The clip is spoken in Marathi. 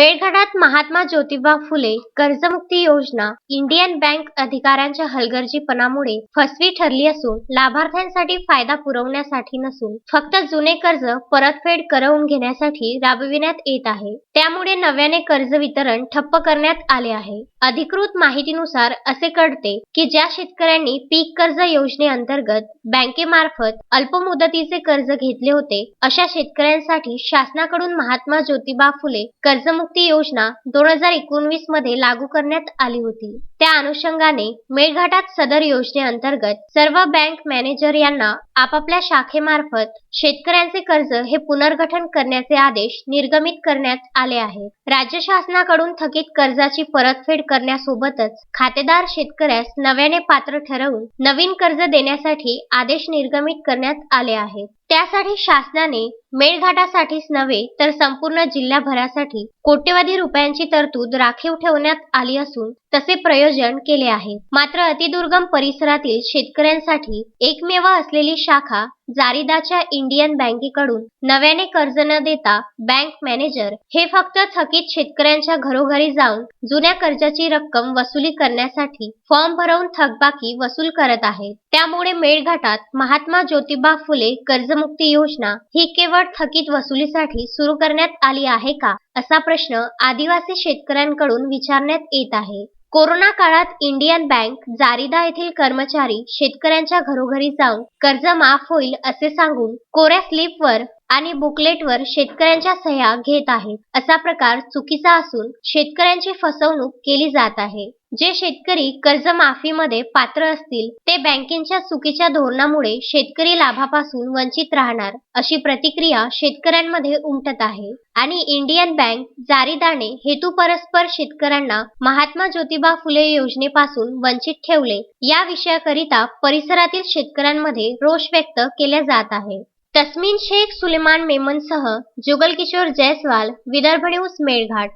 मेळघाटात महात्मा ज्योतिबा फुले कर्जमुक्ती योजना इंडियन बँक अधिकाऱ्यांच्या हलगर्जीपणामुळे फसवी ठरली असून लाभार्थ्यांसाठी फायदा पुरवण्यासाठी नसून फक्त जुने कर्ज परतफेड करवून घेण्यासाठी राबविण्यात येत आहे. त्यामुळे नव्याने कर्ज वितरण ठप्प करण्यात आले आहे. अधिकृत माहितीनुसार असे कळते की ज्या शेतकऱ्यांनी पीक कर्ज योजनेअंतर्गत बँकेमार्फत अल्प मुदतीचे कर्ज घेतले होते अशा शेतकऱ्यांसाठी शासनाकडून महात्मा ज्योतिबा फुले कर्जमुक्ती योजना दोन हजार एकोणवीसमध्ये लागू करण्यात आली होती. त्या अनुषंगाने मेळघाटात सदर योजनेअंतर्गत सर्व बँक मॅनेजर यांना आपापल्या शाखेमार्फत शेतकऱ्यांचे कर्ज हे पुनर्गठन करण्याचे आदेश निर्गमित करण्यात आले आहेत. राज्य शासनाकडून थकीत कर्जाची परतफेड करण्यासोबतच खातेदार शेतकऱ्यास नव्याने पात्र ठरवून नवीन कर्ज देण्यासाठी आदेश निर्गमित करण्यात आले आहेत. त्यासाठी शासनाने मेळघाटासाठीच नव्हे तर संपूर्ण जिल्ह्याभरासाठी कोट्यवधी रुपयांची तरतूद राखीव ठेवण्यात आली असून तसे प्रयोजन केले आहे. मात्र अतिदुर्गम परिसरातील शेतकऱ्यांसाठी एकमेव असलेली शाखा जारीदाच्या इंडियन बँकेकडून नव्याने कर्ज न देता बँक मॅनेजर हे फक्त थकीत शेतकऱ्यांच्या घरोघरी जाऊन जुन्या कर्जाची रक्कम वसुली करण्यासाठी फॉर्म भरवून थकबाकी वसूल करत आहेत. त्यामुळे मेळघाटात महात्मा ज्योतिबा फुले कर्जमुक्ती योजना ही केवळ थकीत वसुलीसाठी सुरू करण्यात आली आहे का? असा प्रश्न आदिवासी शेतकऱ्यांकडून विचारण्यात येत आहे. कोरोना काळात इंडियन बँक जारीदा येथील कर्मचारी शेतकऱ्यांच्या घरोघरी जाऊन कर्ज माफ होईल असे सांगून कोऱ्या स्लिपवर आणि बुकलेटवर शेतकऱ्यांच्या सह्या घेत आहेत. असा प्रकार चुकीचा असून शेतकऱ्यांची फसवणूक केली जात आहे. जे शेतकरी कर्जमाफीमध्ये पात्र असतील ते बँकेच्या चुकीच्या धोरणामुळे शेतकरी लाभापासून वंचित राहणार अशी प्रतिक्रिया शेतकऱ्यांमध्ये उमटत आहे. आणि इंडियन बँक जारीदाने हेतू परस्पर शेतकऱ्यांना महात्मा ज्योतिबा फुले योजनेपासून वंचित ठेवले या विषयाकरिता परिसरातील शेतकऱ्यांमध्ये रोष व्यक्त केला जात आहे. तस्मीन शेख सुलेमान मेमनसह जुगल किशोर जयस्वाल विदर्भ न्यूज मेळघाट.